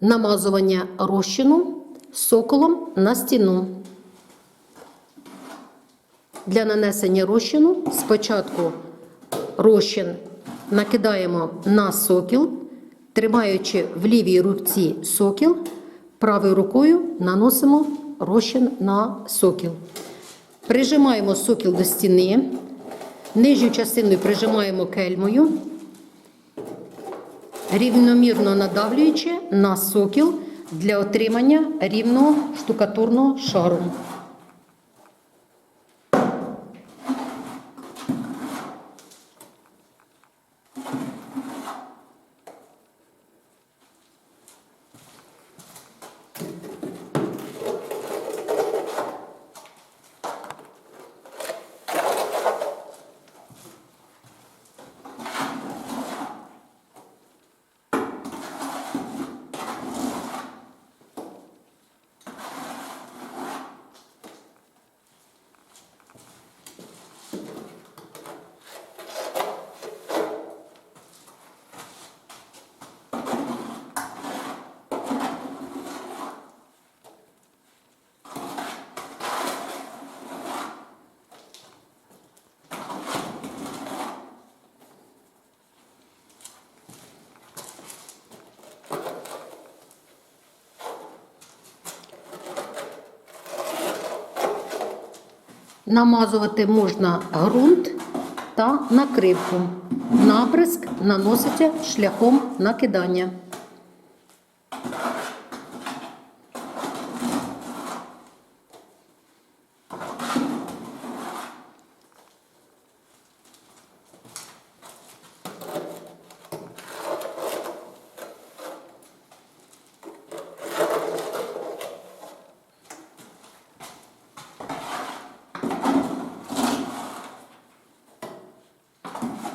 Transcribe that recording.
Намазування розчину соколом на стіну. Для нанесення розчину спочатку розчин накидаємо на сокіл, тримаючи в лівій руці сокіл, правою рукою наносимо розчин на сокіл. Прижимаємо сокіл до стіни, нижню частиною прижимаємо кельмою, рівномірно надавлюючи на сокіл для отримання рівного штукатурного шару. Намазувати можна ґрунт та накривку. Наприск наноситься шляхом накидання. Дякую.